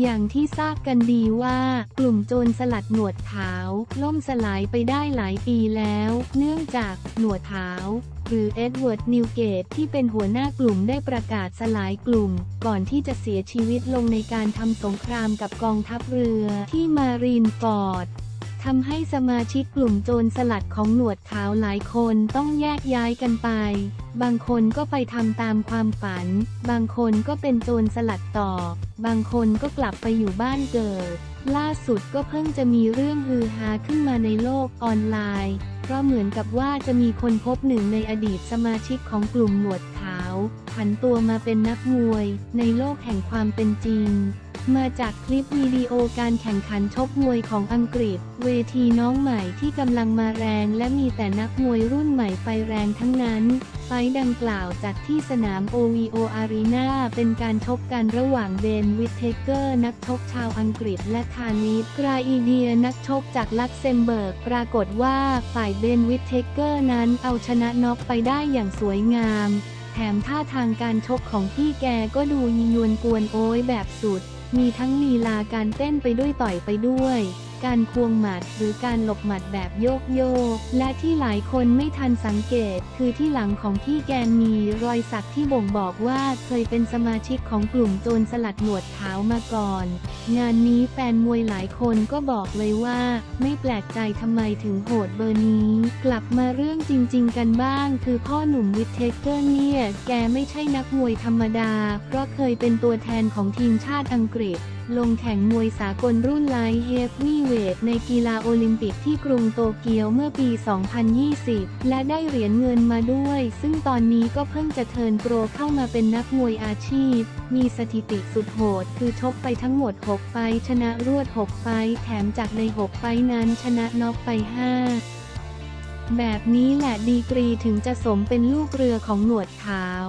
อย่างที่ทราบกันดีว่ากลุ่มโจรสลัดหนวดขาว ล่มสลายไปได้หลายปีแล้ว เนื่องจากหนวดขาว หรือเอ็ดเวิร์ดนิวเกตที่เป็นหัวหน้ากลุ่มได้ประกาศสลายกลุ่ม ก่อนที่จะเสียชีวิตลงในการทำสงครามกับกองทัพเรือที่มารีนฟอร์ด ทำให้สมาชิกกลุ่มโจรสลัดของหนวดขาวหลายคนต้องแยกย้ายกันไป บางคนก็ไปทำตามความฝัน บางคนก็เป็นโจรสลัดต่อ บางคนก็กลับไปอยู่บ้านเกิด ล่าสุดก็เพิ่งจะมีเรื่องฮือฮาขึ้นมาในโลกออนไลน์ เพราะเหมือนกับว่าจะมีคนพบหนึ่งในอดีตสมาชิกของกลุ่มหนวดขาวผันตัวมาเป็นนักมวย ในโลกแห่งความเป็นจริง มาจากคลิปวิดีโอการแข่งขันชกมวยของอังกฤษ เวทีน้องใหม่ที่กำลังมาแรงและมีแต่นักมวยรุ่นใหม่ไฟแรงทั้งนั้น ไฟดังกล่าวจัดที่สนาม OVO Arena เป็นการชกกันระหว่างเบนวิทเทเกอร์นักชกชาวอังกฤษและคานิสกราอีเดียนักชกจากลักเซมเบิร์ก ปรากฏว่าฝ่ายเบนวิทเทเกอร์นั้นเอาชนะน็อกไปได้อย่างสวยงาม แถมท่าทางการชกของพี่แกก็ดูยียวนกวนโอยแบบสุด มีทั้งลีลาการเต้นไปด้วยต่อยไปด้วย การควงหมัดหรือการหลบหมัดแบบโยกโยก และที่หลายคนไม่ทันสังเกต คือที่หลังของพี่แกมีรอยสักที่บ่งบอกว่าเคยเป็นสมาชิกของกลุ่มโจรสลัดหนวดขาวมาก่อน งานนี้แฟนมวยหลายคนก็บอกเลยว่า ไม่แปลกใจทำไมถึงโหดเบอร์นี้ กลับมาเรื่องจริง ๆ กันบ้าง คือพ่อหนุ่มวิทเทเกอร์เนี่ยแกไม่ใช่นักมวยธรรมดา เพราะเคยเป็นตัวแทนของทีมชาติอังกฤษ ลงแข่งมวยสากลรุ่นไลท์เฮฟวีเวทในกีฬาโอลิมปิกที่กรุงโตเกียวเมื่อปี 2020 และได้เหรียญเงินมาด้วย ซึ่งตอนนี้ก็เพิ่งจะเทิร์นโปรเข้ามาเป็นนักมวยอาชีพ มีสถิติสุดโหด คือชกไปทั้งหมด 6 ไฟชนะรวด 6 ไฟแถมจากใน 6 ไฟนั้นชนะน็อกไป 5 แบบนี้แหละดีกรีถึงจะสมเป็นลูกเรือของหนวดขาว